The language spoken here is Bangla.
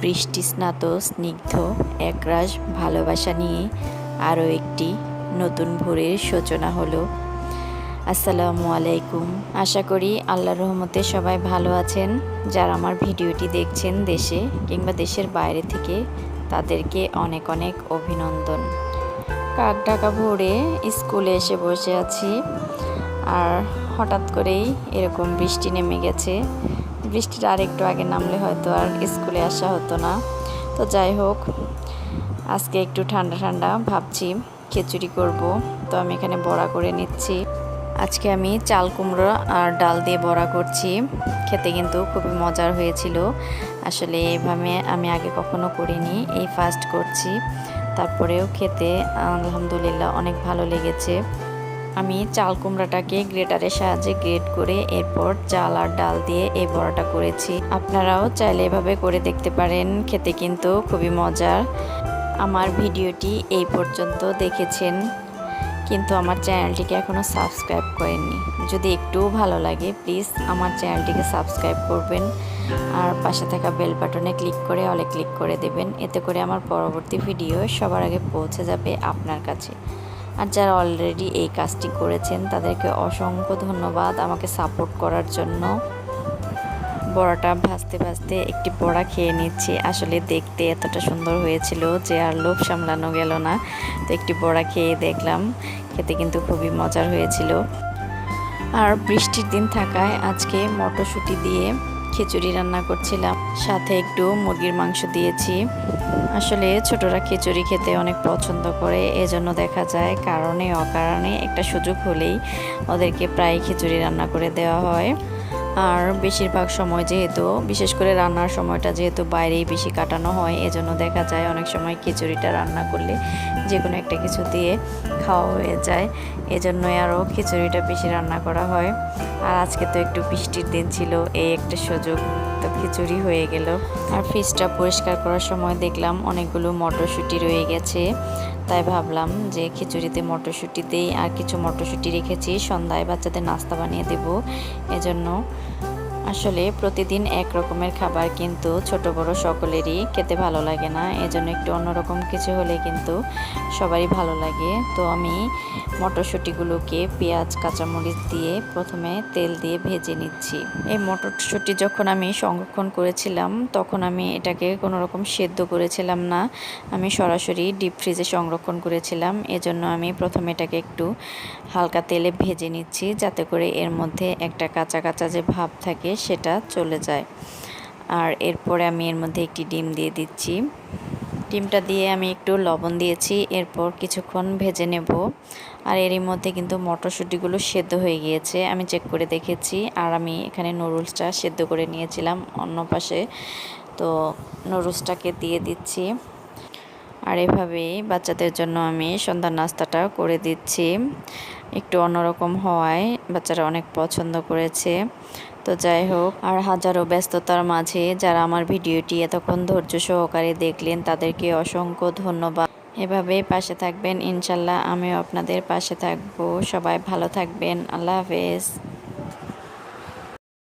বৃষ্টি, স্নাত, স্নিগ্ধ, একরাশ, ভালোবাসা নিয়ে আরও একটি নতুন ভোরের সূচনা হলো। আসসালামু আলাইকুম। আশা করি আল্লাহ রহমতে সবাই ভালো আছেন। যারা আমার ভিডিওটি দেখছেন দেশে কিংবা দেশের বাইরে থেকে, তাদেরকে অনেক অনেক অভিনন্দন। কাক ডাকা ভোরে স্কুলে এসে বসে আছি। আর হঠাৎ করেই এরকম বৃষ্টি নেমে গেছে। বৃষ্টিটা আর একটু আগে নামলে হয়তো আর স্কুলে আসা হতো না। তো যাই হোক, আজকে একটু ঠান্ডা ঠান্ডা ভাবছি, খিচুড়ি করব। তো আমি এখানে বড়া করে নিচ্ছি। আজকে আমি চাল কুমড়ো আর ডাল দিয়ে বড়া করছি। খেতে কিন্তু খুবই মজার হয়েছিল। আসলে এভাবে আমি আগে কখনো করিনি, এই ফার্স্ট করছি। তারপরেও খেতে আলহামদুলিল্লাহ অনেক ভালো লেগেছে। আমি চাল কুমড়াটাকে গ্রেটারের সাহায্যে গ্রেট করে এরপর চাল আর ডাল দিয়ে এই বড়াটা করেছি। আপনারাও চাইলে এভাবে করে দেখতে পারেন, খেতে কিন্তু খুবই মজার। আমার ভিডিওটি এই পর্যন্ত দেখেছেন, কিন্তু আমার চ্যানেলটিকে এখনও সাবস্ক্রাইব করেননি। যদি একটুও ভালো লাগে, প্লিজ আমার চ্যানেলটিকে সাবস্ক্রাইব করবেন আর পাশে থাকা বেল বাটনে ক্লিক করে অলে ক্লিক করে দেবেন। এতে করে আমার পরবর্তী ভিডিও সবার আগে পৌঁছে যাবে আপনার কাছে। আর যারা অলরেডি এই কাজটি করেছেন, তাদেরকে অসংখ্য ধন্যবাদ আমাকে সাপোর্ট করার জন্য। বড়াটা ভাজতে ভাজতে একটি বড়া খেয়ে নিচ্ছি। আসলে দেখতে এতটা সুন্দর হয়েছিল যে আর লোভ সামলানো গেল না। তো একটি বড়া খেয়ে দেখলাম, খেতে কিন্তু খুবই মজার হয়েছিল। আর বৃষ্টির দিন থাকায় আজকে মটরশুঁটি দিয়ে খিচুড়ি রান্না করছিলাম। সাথে একটু মুরগির মাংস দিয়েছি। আসলে ছোটরা খিচুড়ি খেতে অনেক পছন্দ করে, এজন্য দেখা যায় কারণে অকারণে একটা সুযোগ হলেই ওদেরকে প্রায় খিচুড়ি রান্না করে দেওয়া হয়। আর বেশিরভাগ সময় যেহেতু, বিশেষ করে রান্নার সময়টা যেহেতু বাইরেই বেশি কাটানো হয়, এজন্য দেখা যায় অনেক সময় খিচুড়িটা রান্না করলে যে কোনো একটা কিছু দিয়ে খাওয়া হয়ে যায়। এজন্যই আরও খিচুড়িটা বেশি রান্না করা হয়। আর আজকে তো একটু বৃষ্টির দিন ছিল, এই একটা সুযোগ তো খিচুড়ি হয়ে গেল। আর ফ্রিজটা পরিষ্কার করার সময় দেখলাম অনেকগুলো মটরশুঁটি রয়ে গেছে। তাই ভাবলাম যে খিচুড়িতে মটরশুঁটি দিই আর কিছু মটরশুঁটি রেখেছি, সন্ধ্যায় বাচ্চাদের নাস্তা বানিয়ে দেব। এজন্য আসলে প্রতিদিন এক রকমের খাবার কিন্তু ছোট বড় সকলেরই খেতে ভালো লাগে না। এজন্য একটু অন্যরকম কিছু হলে কিন্তু সবারই ভালো লাগে। তো আমি মটরশুঁটিগুলোকে পেঁয়াজ, কাঁচামরিচ দিয়ে প্রথমে তেল দিয়ে ভেজে নিচ্ছি। এই মটরশুঁটি যখন আমি সংরক্ষণ করেছিলাম, তখন আমি এটাকে কোনো রকম সেদ্ধ করেছিলাম না। আমি সরাসরি ডিপ ফ্রিজে সংরক্ষণ করেছিলাম। এজন্য আমি প্রথমে এটাকে একটু হালকা তেলে ভেজে নিচ্ছি, যাতে করে এর মধ্যে একটা কাঁচা কাঁচা যে ভাব থাকে সেটা চলে যায়। আর এরপরে আমি এর মধ্যে একটি ডিম দিয়ে দিচ্ছি। ডিমটা দিয়ে আমি একটু লবণ দিয়েছি, এরপর কিছুক্ষণ ভেজে নেব। আর এরই মধ্যে কিন্তু মটরশুঁটিগুলো সেদ্ধ হয়ে গিয়েছে, আমি চেক করে দেখেছি। আর আমি এখানে নুডলসটা সেদ্ধ করে নিয়েছিলাম অন্য পাশে। তো নুডলসটাকে দিয়ে দিচ্ছি। আর এভাবেই বাচ্চাদের জন্য আমি সন্ধ্যার নাস্তাটা করে দিচ্ছি। একটু অন্যরকম হওয়ায় বাচ্চারা অনেক পছন্দ করেছে। তো যাই হোক, আর হাজারো ব্যস্ততার মাঝে যারা আমার ভিডিওটি এতক্ষণ ধৈর্য সহকারে দেখলেন, তাদেরকে অসংখ্য ধন্যবাদ। এভাবে পাশে থাকবেন, ইনশাল্লাহ আমিও আপনাদের পাশে থাকব। সবাই ভালো থাকবেন, আল্লাহ হাফেজ।